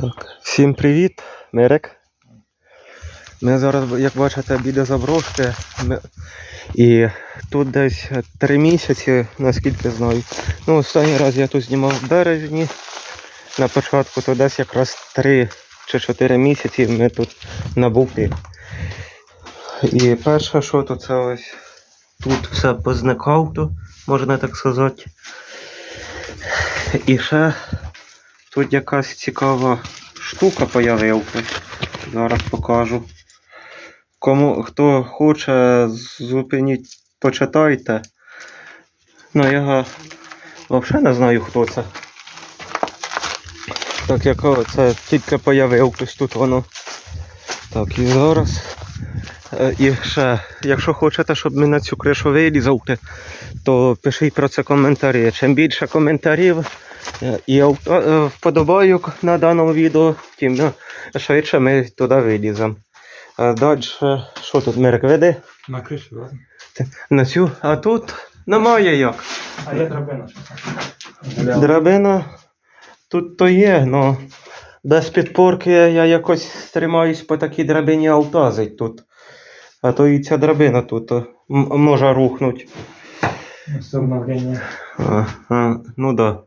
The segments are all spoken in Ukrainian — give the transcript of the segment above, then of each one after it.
Так, всім привіт, Мирик. Ми зараз, як бачите, біля заброшки. Ми... І тут десь три місяці, наскільки знаю. Ну, останній раз я тут знімав в березні. На початку то десь якраз три чи чотири місяці ми тут набули. І перше, що то це ось тут все позникав, то, можна так сказати. І ще Тут якась цікава штука появилась. Зараз покажу. Кому хто хоче, зупиніть, почитайте. Ну я взагалі не знаю хто це. Так як це тільки появилось тут воно. Так, і зараз. Е, І ще, якщо хочете, щоб ми на цю кришу вилізали, то пишіть про це коментарі. Чим більше коментарів е, і е, вподобайок на даному відео, тим швидше ми туди виліземо. Далі, що тут Мирик веде? На кришу влазимо. На цю, а тут немає як. А є драбина. Драбина тут то є, але без підпорки я якось тримаюсь по такій драбині автазить тут. А то і ця драбина тут е, може рухнути. А, а, ну да.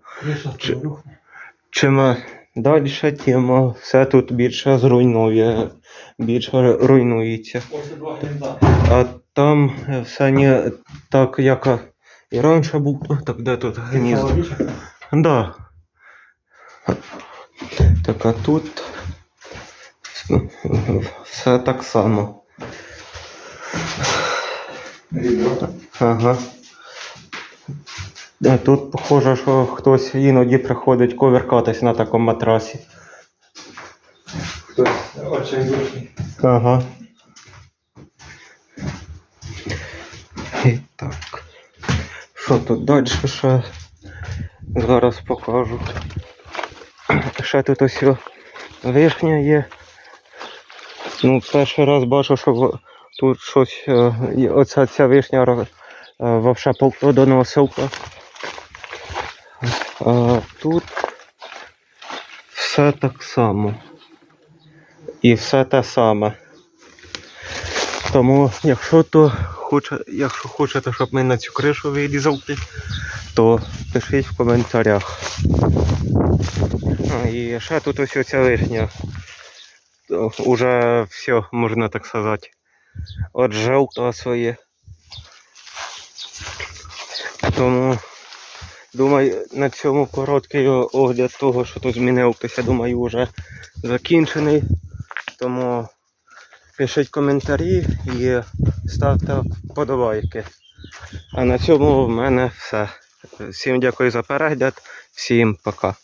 Чим далі, тим е, все тут більше зруйнує, більше руйнується. А там е, все не так, як е, і раніше було, так де тут гніздо. Да. Так, а тут все так само. Ага. Тут похоже, що хтось іноді приходить коверкатись на такому матрасі. Хтось очень душний. Ага. І так. Що тут далі ще? Зараз покажу. Ще тут ось вишня є. Ну, перший раз бачу, що тут щось. е, Оця ця вишня е, вовше плодоносилка. А тут все так само. І все те саме. Тому, якщо то хоче, якщо хочете, щоб ми на цю кришу вилізали, то пишіть в коментарях. І ще тут ось оця вишня. То Уже все, можна так сказати. От жовта своє. Тому думаю, на цьому короткий огляд того, що тут змінилося, думаю, вже закінчений. Тому пишіть коментарі і ставте вподобайки. А на цьому в мене все. Всім дякую за перегляд, всім пока.